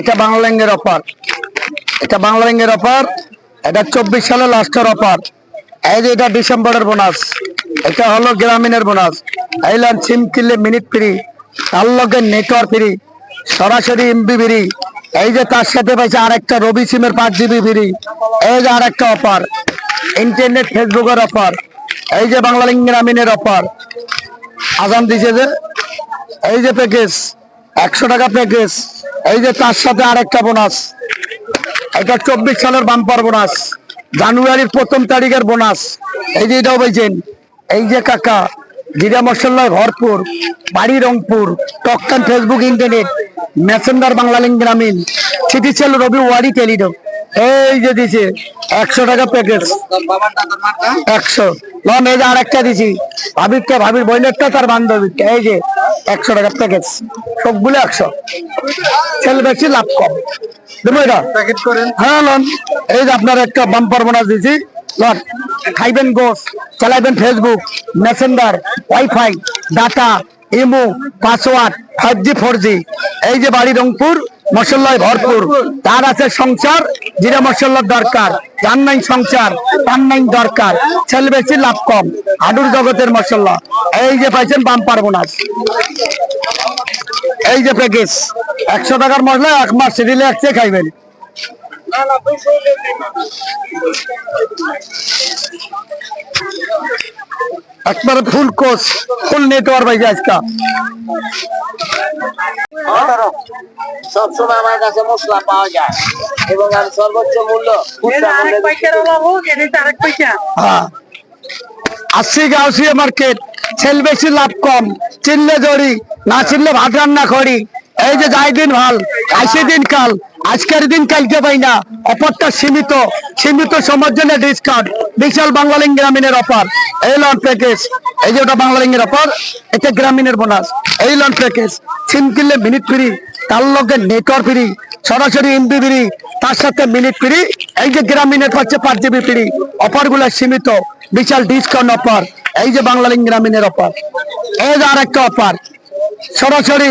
এটা বাংলালিঙ্গের অফার। এটা বাংলালিঙ্গের অফার। এটা চব্বিশ সালে লাস্টের অফার। এই যে এটা ডিসেম্বরের বোনাস। এটা হলো গ্রামীণের বোনাস। আইলাম সিম কিনলে মিনিট ফ্রি তার লগে নেটওয়ার্ক ফ্রি সরাসরি এমবি ফ্রি এই যে তার সাথে পাইছে আরেকটা রবি সিমের পাঁচ জিবি ফ্রি এই যে আরেকটা অফার। ইন্টারনেট ফেসবুকের অফার। এই যে বাংলালিঙ্গ গ্রামীণের অফার। আজান দিছে যে, এই যে প্যাকেজ একশো টাকা প্যাকেজ এই যে তার সাথে আরেকটা বোনাস। এটা চব্বিশ সালের বাম্পার বোনাস। জানুয়ারির প্রথম তারিখের বোনাস। এই যে এটাও বলছেন, এই যে কাকা জিরা মশলায় ভরপুর, বাড়ি Rangpur টকটান Facebook internet, Messenger Banglalink Grameen, Citycell রবি ওয়ারি টেলিডো। এই যে দিছে, একশো টাকা প্যাকেজ। একশো। লন এই যে আরেকটা দিছি। ভাবিরটা ভাবির বইনেরটা তার বান্ধবীরটা এই যে একশো প্যাকেজ সবগুলো একশো। সেল বেশি লাভ কম। দেবো এটা? প্যাকেট করেন। হ্যাঁ লন। এই যে আপনার একটা বাম্পার বোনাস দিছি। লন খাইবেন গোস চালাইবেন Facebook Messenger wifi data imo password five G four G এই যে বাড়ি রংপুর মশলায় ভরপুর। তার আছে সংসার জিরা মশলার দরকার। যার নাই সংসার তার নাই দরকার। ছেলে বেশি লাভ কম। হাডুর জগতের মশলা এই যে পাইছেন বাম্পার বোনাস। এই যে প্যাকেজ। একশো টাকার মশলা এক মাস রিল্যাক্সে খাইবেন। একবারে ফুল কোর্স ফুল নেটওয়ার্ক ভাই আজকা। সবসময় আমার কাছে মশলা পাওয়া যায় এবং আমি সর্বোচ্চ মূল্য। হ্যাঁ। গাউসিয়া মার্কেট সেল বেশি লাভ কম চিনলে জড়ি না চিনলে ভাত রান্না করি। এই যে যাই দিন ভালো আইসে দিন কাল আজকের দিন কালকে পাই না অফারটা সীমিত সীমিত সময়ের জন্য ডিসকাউন্ট বিশাল বাংলালিং গ্রামীণের অফার। এই লন প্যাকেজ এই যে ওটা বাংলালিংয়ের অফার এটা গ্রামীণের বোনাস। এই লন প্যাকেজ সিম কিনলে মিনিট ফ্রি, তার লগে নেটওয়ার্ক ফ্রি, সরাসরি এমবি ফ্রি, তার সাথে মিনিট ফ্রি। এই যে গ্রামীণের হচ্ছে পাঁচ জিবি ফ্রি। অফারগুলো সীমিত, বিশাল ডিসকাউন্ট অফার এই যে বাংলালিং গ্রামীণের অফার এই যে আর একটা অফার সরাসরি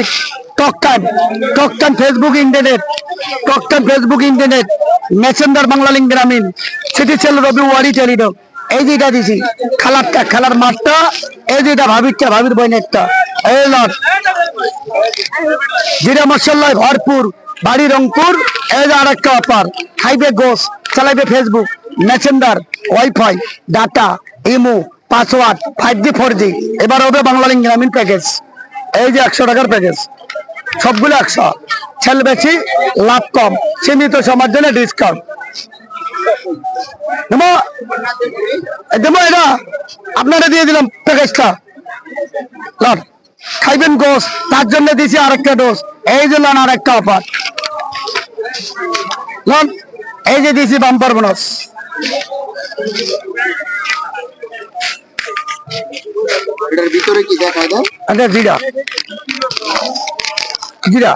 talk time talk time Facebook internet talk time Facebook internet Messenger Banglalink Grameen Citycell রবি ওয়ারি টেলিডো এই যেটা দিছি। খেলারটা খেলার মাঠটা, এই যেটা ভাবিরটা ভাবির বইনেরটা এই লট জিরা মশলায় ভরপুর, বাড়ি রংপুর, এই যে আরেকটা অফার খাইবে গোস, চালাইবে Facebook Messenger wifi data imo password five G four G এবার হবে বাংলালিং গ্রামীণ প্যাকেজ এই যে একশো টাকার প্যাকেজ সবগুলো একশো। ছেল বেশি, লাভ কম, সীমিত সময়ের জন্য ডিসকাউন্ট দেবো এটা, আপনারা দিয়ে দিলাম প্যাকেজটা খাইবেন গোস তার জন্য দিছি আরেকটা ডোজ। এই যে লন আরেকটা অফার লন এই যে দিছি বাম্পার বোনাস এটার ভিতরে কি দেখা যায় আচ্ছা জিরা। জিরা।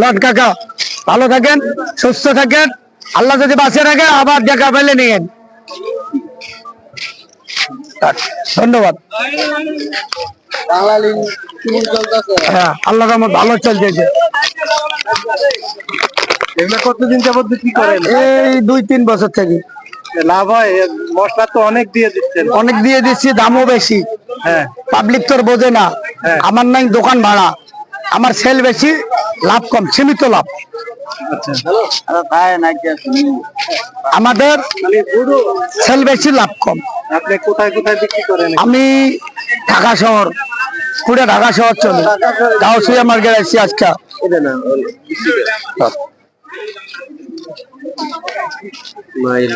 লট কাকা। ভালো থাকেন সুস্থ থাকেন। আল্লাহ যদি বাঁচিয়ে রাখে আবার দেখা পেলে নিয়েন ধন্যবাদ। হ্যাঁ আল্লাহ রহমত ভালো চলতেছে। এগুলো কতদিন যাবত বিক্রি করেন? এই দুই তিন বছর থেকে। লাভ হয় মশলা তো অনেক দিয়ে দিচ্ছেন। অনেক দিয়ে দিচ্ছি দামও বেশি। হ্যাঁ। পাবলিক তোর বোঝে না। হ্যাঁ। আমার নাই দোকান ভাড়া। আমার সেল বেশি লাভ কম সীমিত লাভ। আমাদের সেল বেশি লাভ কম। আপনি কোথায় কোথায় বিক্রি করেন আমি ঢাকা শহর পুরো ঢাকা শহর চলে। গাউসিয়া মার্কেট আসছি আজকে। এটা মাইল।